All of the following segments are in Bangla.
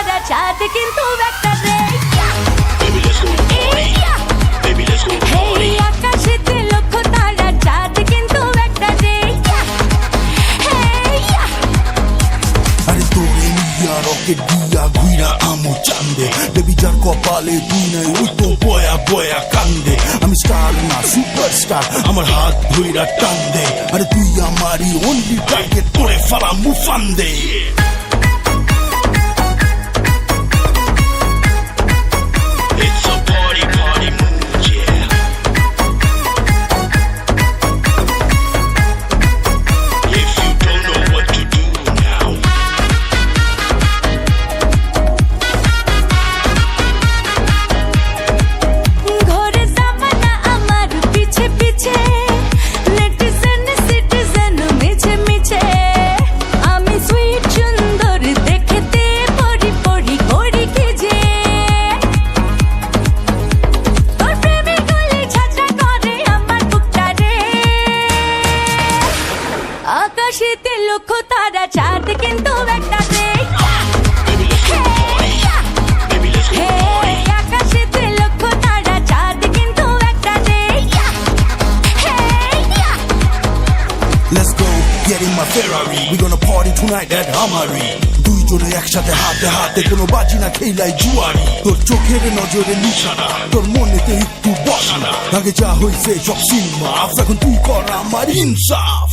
সারা চাঁদ কিন্তু একটা চান্দে। বেবি কপালে তুই নাই ওই তো বয়া বয়া কান্দে। আমি স্টার না সুপারস্টার আমার হাত ধইরা টান দে আরে তুই আমারই অনলি টার্গেট করে ফালা মুফান দে লক্ষ তারা চাঁদ কিন্তু একটা let's go party. Baby, let's go party. Hey, আকাশেতে লক্ষ তারা চাঁদ কিন্তু একটা রে Hey, yeah. Let's go, get in my Ferrari We gonna party tonight at Amari দুইজনে একসাথে হাতে হাতে কোনো বাজি না খেলাই জুয়ারি তোর চোখের নজরে নিশানা তোর মনেতে একটু বসানা আগে যা হইছে সব সিনেমা এখন তুই কর আমার ইনসাফ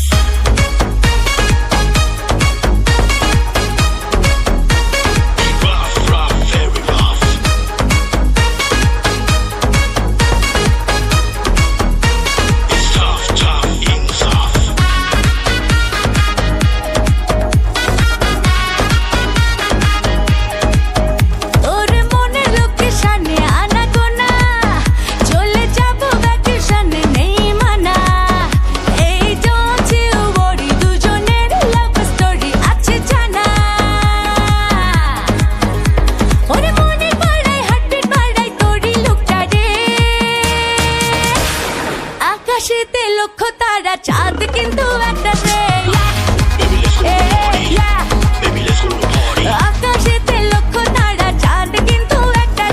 লক্ষ তারা চাঁদ কিন্তু একটা. আকাশেতে লক্ষ তারা চাঁদ কিন্তু একটা.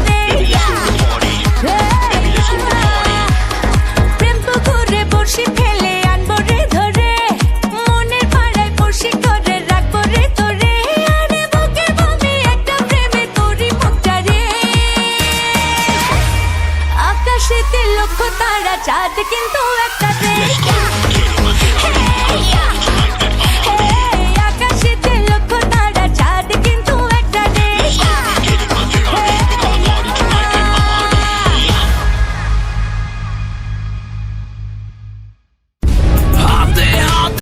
প্রেম পুকুরে বড়শি ফেলে আনব রে ধরে। মনের পাড়ায় করে রাখব রে তোরে। আরে বুকে বমি একটা প্রেমে তোরই মুখটা রে। আকাশেতে লক্ষ তারা চাঁদ কিন্তু